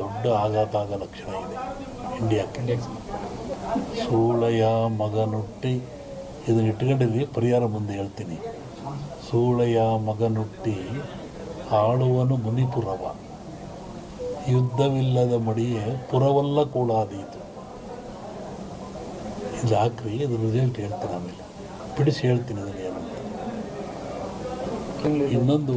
ದೊಡ್ಡ ಆಘಾತ ಆಗ ಲಕ್ಷಣ ಇದೆ ಇಂಡಿಯಾಕ್ಕೆ. ಸೂಳೆಯ ಮಗನುಟ್ಟಿ ಇದನ್ನ ಇಟ್ಕೊಂಡಿದ್ವಿ ಪರಿಹಾರ ಮುಂದೆ ಹೇಳ್ತೀನಿ. ಸೂಳೆಯ ಮಗನುಟ್ಟಿ ಆಳುವನು ಮುನಿಪುರವ. ಯುದ್ಧವಿಲ್ಲದ ಮಡಿಯೇ ಪುರವಲ್ಲ ಕೂಳಾದೀತು ಇದು ಹಾಕ್ರಿ ಇದು ರಿಸಲ್ಟ್ ಹೇಳ್ತೀನಿ ಆಮೇಲೆ. ಬಿಡಿಸಿ ಹೇಳ್ತೀನಿ ಅದನ್ನು ಏನು ಇನ್ನೊಂದು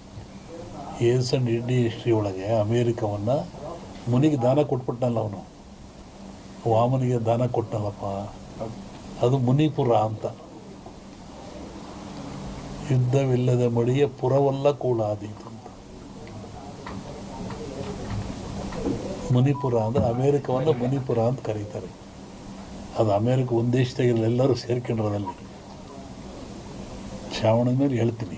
ಏನ್ಸನ್ ಇಂಡಿ ಹಿಸ್ಟ್ರಿ ಒಳಗೆ ಅಮೇರಿಕವನ್ನು ಮುನಿಗೆ ದಾನ ಕೊಟ್ಬಿಟ್ಟನಲ್ಲ ಅವನು. ವಾಮನಿಗೆ ದಾನ ಕೊಟ್ಟನಲ್ಲಪ್ಪ ಅದು ಮುನಿಪುರ ಅಂತ. ಯುದ್ಧವಿಲ್ಲದ ಮಡಿಯ ಪುರವಲ್ಲ ಕೂಡ ಅಂತ. ಮುನಿಪುರ ಅಂದರೆ ಅಮೇರಿಕವನ್ನು ಮುನಿಪುರ ಅಂತ ಕರೀತಾರೆ. ಅದು ಅಮೇರಿಕ ಒಂದು ದೇಶದಾಗಿಲ್ಲ ಎಲ್ಲರೂ ಸೇರ್ಕೊಂಡ್ರದಲ್ಲಿ. ಶ್ರಾವಣ ಮೇಲೆ ಹೇಳ್ತೀನಿ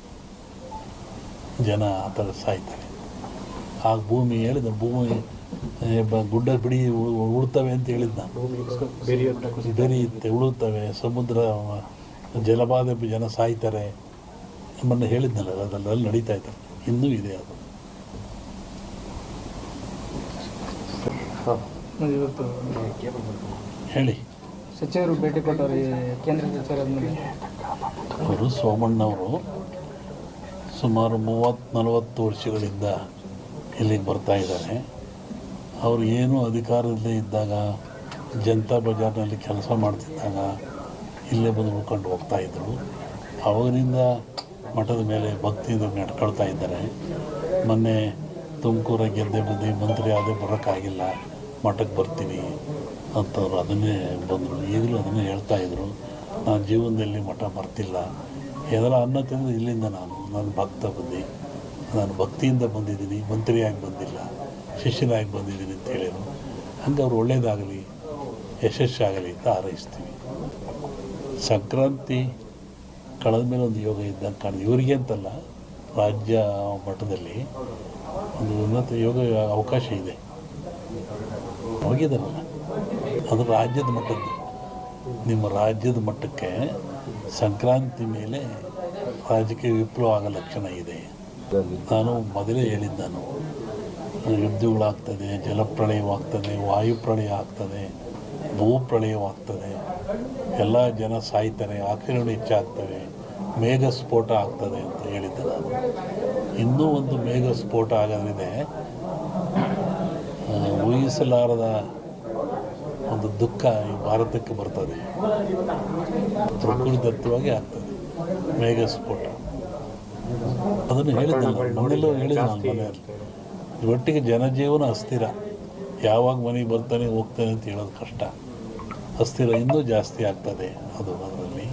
ಜನ ಆ ಥರ ಸಾಯ್ತಾರೆ. ಆಗ ಭೂಮಿ ಹೇಳಿದ ಭೂಮಿ ಗುಡ್ಡ ಬಿಡಿ ಉಳ್ತವೆ ಅಂತ ಹೇಳಿದ್ದ ಬೆರೆಯುತ್ತೆ ಉಳುತ್ತವೆ ಸಮುದ್ರ ಜಲಬಾಧೆ ಜನ ಸಾಯ್ತಾರೆ ಎಂಬನ್ನು ಹೇಳಿದ್ನಲ್ಲ ಅದೆಲ್ಲ ನಡೀತಾ ಇದ್ದಾರೆ ಇನ್ನೂ ಇದೆ ಅದು. ಹೇಳಿ. ಸಚಿವರು ಭೇಟಿ ಕೊಟ್ಟವರು ಕೇಂದ್ರ ಅವರು ಸೋಮಣ್ಣವರು. ಸುಮಾರು ಮೂವತ್ತು, ನಲವತ್ತು ವರ್ಷಗಳಿಂದ ಇಲ್ಲಿಗೆ ಬರ್ತಾ ಇದ್ದಾರೆ. ಅವರು ಏನು ಅಧಿಕಾರದಲ್ಲೇ ಇದ್ದಾಗ, ಜನತಾ ಬಜಾರ್ನಲ್ಲಿ ಕೆಲಸ ಮಾಡ್ತಿದ್ದಾಗ ಇಲ್ಲೇ ಬಂದು ಉಳ್ಕೊಂಡು ಹೋಗ್ತಾ ಇದ್ದರು ಅವಾಗಿನಿಂದ ಮಠದ ಮೇಲೆ ಭಕ್ತಿಯಿಂದ ನಡ್ಕೊಳ್ತಾ ಇದ್ದಾರೆ. ಮೊನ್ನೆ ತುಮಕೂರ ಗೆದ್ದೆ ಬಂದು ಮಂತ್ರಿ ಆದೇ ಬರೋಕ್ಕಾಗಿಲ್ಲ, ಮಠಕ್ಕೆ ಬರ್ತೀನಿ ಅಂತವ್ರು ಅದನ್ನೇ ಬಂದರು. ಈಗಲೂ ಅದನ್ನೇ ಹೇಳ್ತಾಯಿದ್ರು ನಾನು ಜೀವನದಲ್ಲಿ ಮಠ ಬರ್ತಿಲ್ಲ. ಎಲ್ಲ ಅನ್ನ ತಿಂದು ಇಲ್ಲಿಂದ ನಾನು. ನಾನು ಭಕ್ತ ಬಂದೆ. ನಾನು ಭಕ್ತಿಯಿಂದ ಬಂದಿದ್ದೀನಿ, ಮಂತ್ರಿಯಾಗಿ ಬಂದಿಲ್ಲ, ಶಿಷ್ಯನಾಗಿ ಬಂದಿದ್ದೀನಿ ಅಂತ ಹೇಳಿದರು ಹಂಗೆ ಅವ್ರು ಒಳ್ಳೇದಾಗಲಿ, ಯಶಸ್ಸಾಗಲಿ ಅಂತ ಹಾರೈಸ್ತೀವಿ. ಸಂಕ್ರಾಂತಿ ಕಳೆದ ಮೇಲೆ ಒಂದು ಯೋಗ ಇದ್ದಂಗೆ ಕಾಣಿದೆ ಇವರಿಗೆ ಅಂತಲ್ಲ, ರಾಜ್ಯ ಮಟ್ಟದಲ್ಲಿ ಒಂದು ಉನ್ನತ ಯೋಗ ಅವಕಾಶ ಇದೆ. ಹೋಗಿದ್ದಾರಲ್ಲ, ಅದು ರಾಜ್ಯದ ಮಟ್ಟದ್ದು. ನಿಮ್ಮ ರಾಜ್ಯದ ಮಟ್ಟಕ್ಕೆ ಸಂಕ್ರಾಂತಿ ಮೇಲೆ ರಾಜಕೀಯ ವಿಪ್ಲವ ಲಕ್ಷಣ ಇದೆ. ನಾನು ಮೊದಲೇ ಹೇಳಿದ್ದಾನು ಯುದ್ಧಗಳಾಗ್ತದೆ ಜಲಪ್ರಳಯವಾಗ್ತದೆ ವಾಯುಪ್ರಳಯ ಆಗ್ತದೆ ಭೂಪ್ರಳಯವಾಗ್ತದೆ. ಎಲ್ಲ ಜನ ಸಾಯ್ತಾರೆ ಆಕ್ಸಿಡೆಂಟ್ ಹೆಚ್ಚಾಗ್ತವೆ ಮೇಘ ಸ್ಫೋಟ ಆಗ್ತದೆ ಅಂತ ಹೇಳಿದ್ದೆ ನಾನು. ಇನ್ನೂ ಒಂದು ಮೇಘ ಸ್ಫೋಟ ಆಗೋದ್ರಿದೆ ಊಹಿಸಲಾರದ ಒಂದು ದುಃಖ ಈ ಭಾರತಕ್ಕೆ ಬರ್ತದೆ. ಪ್ರಕೃತಿದತ್ತವಾಗಿ ಆಗ್ತದೆ. ಮೇಘ ಸ್ಫೋಟ ಅದನ್ನು ಹೇಳಿದ್ದಲ್ಲ ಮನೆಯಲ್ಲೂ ಹೇಳಿದ್ದೆ ನಾನು ಮನೆಯಲ್ಲಿ ಒಟ್ಟಿಗೆ ಜನಜೀವನ ಅಸ್ಥಿರ. ಯಾವಾಗ ಮನೆಗೆ ಬರ್ತಾನೆ ಹೋಗ್ತಾನೆ ಅಂತ ಹೇಳೋದು ಕಷ್ಟ. ಅಸ್ಥಿರ ಇನ್ನೂ ಜಾಸ್ತಿ ಆಗ್ತದೆ ಅದು ಅದರಲ್ಲಿ.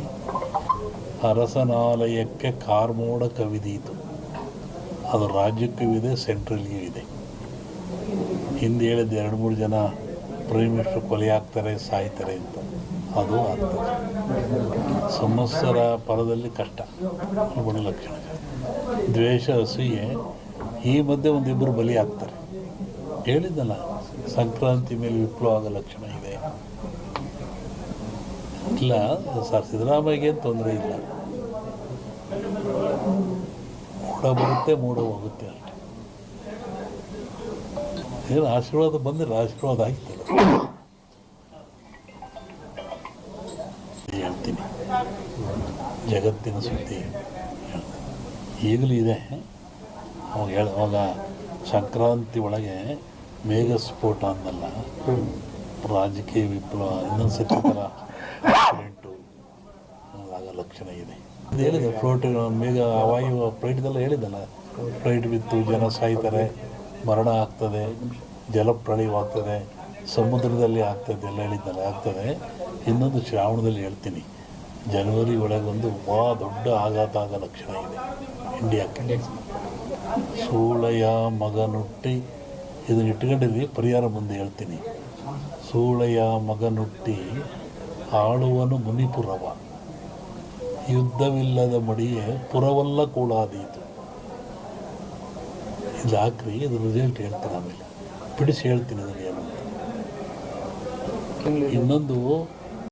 ಅರಸನಾಲಯಕ್ಕೆ ಕಾರ್ಮೋಡ ಕವಿದೀತು. ಅದು ರಾಜ್ಯಕ್ಕೂ ಇದೆ ಸೆಂಟ್ರಲ್ಗೂ ಇದೆ. ಹಿಂದೆ ಹೇಳಿದ್ದು ಎರಡು ಮೂರು ಜನ ಪ್ರೈಮ್ ಮಿನಿಸ್ಟರ್ ಕೊಲೆ ಆಗ್ತಾರೆ ಸಾಯ್ತಾರೆ ಅಂತ. ಅದು ಆಗ್ತದೆ ಸಂವತ್ಸರ ಪರದಲ್ಲಿ ಕಷ್ಟ ಗುಣ ಲಕ್ಷಣ. ದ್ವೇಷ, ಅಸೂಯೆ, ಈ ಮಧ್ಯೆ ಒಂದಿಬ್ಬರು ಬಲಿ ಆಗ್ತಾರೆ. ಹೇಳಿದ್ದಲ್ಲ, ಸಂಕ್ರಾಂತಿ ಮೇಲೆ ವಿಪ್ಲವ ಲಕ್ಷಣ ಇದೆ. ಇಲ್ಲ, ಸರ್, ಸಿದ್ದರಾಮಯ್ಯಗೆ ತೊಂದರೆ ಇಲ್ಲ. ಮೂಡ ಬರುತ್ತೆ, ಮೂಡ ಹೋಗುತ್ತೆ ಅಷ್ಟೇ ಏನು ಆಶೀರ್ವಾದ ಬಂದಿಲ್ಲ ಆಶೀರ್ವಾದ ಆಗ್ತದೆ ಹೇಳ್ತೀನಿ ಜಗತ್ತಿನ ಸುದ್ದಿ. ಈಗಲೂ ಇದೆ. ಅವಾಗ ಹೇಳ ಅವಾಗ ಸಂಕ್ರಾಂತಿ ಒಳಗೆ ಮೇಘ ಸ್ಫೋಟ ಅಂದಲ್ಲ. ರಾಜಕೀಯ ವಿಪ್ಲವ ಇನ್ನೊಂದು ಆಕ್ಸಿಡೆಂಟು ಆಗೋ ಲಕ್ಷಣ ಇದೆ. ಇದು ಹೇಳಿದೆ ಫ್ಲೋಟ್ ಮೇಘ, ವಾಯು ಫ್ಲೈಟ್ದೆಲ್ಲ ಹೇಳಿದ್ದಲ್ಲ. ಫ್ಲೈಟ್ ಬಿತ್ತು, ಜನ ಸಾಯ್ತಾರೆ, ಮರಣ ಆಗ್ತದೆ ಜಲಪ್ರಳಯವಾಗ್ತದೆ ಸಮುದ್ರದಲ್ಲಿ ಆಗ್ತದೆ, ಎಲ್ಲ ಹೇಳಿದ್ದಲ್ಲ, ಆಗ್ತದೆ. ಇನ್ನೊಂದು ಶ್ರಾವಣದಲ್ಲಿ ಹೇಳ್ತೀನಿ. ಜನವರಿ ಒಳಗೊಂದು ಭಾಳ ದೊಡ್ಡ ಆಘಾತ ಆಗೋ ಲಕ್ಷಣ ಇದೆ. ಇಂಡಿಯಾಕ್ಕೆ. ಸೂಳೆಯ ಮಗನುಟ್ಟಿ ಇದನ್ನ ಇಟ್ಕೊಂಡಿದ್ವಿ ಪರಿಹಾರ ಮುಂದೆ ಹೇಳ್ತೀನಿ. ಸೂಳೆಯ ಮಗನುಟ್ಟಿ ಆಳುವನು ಮುನಿಪುರವ. ಯುದ್ಧವಿಲ್ಲದ ಮಡಿಯೇ ಪುರವಲ್ಲ ಕೂಳಾದೀತು ಇದು ಹಾಕ್ರಿ ಇದು ರಿಸಲ್ಟ್ ಹೇಳ್ತೀನಿ ಆಮೇಲೆ. ಬಿಡಿಸಿ ಹೇಳ್ತೀನಿ ಅದನ್ನು ಏನು ಇನ್ನೊಂದು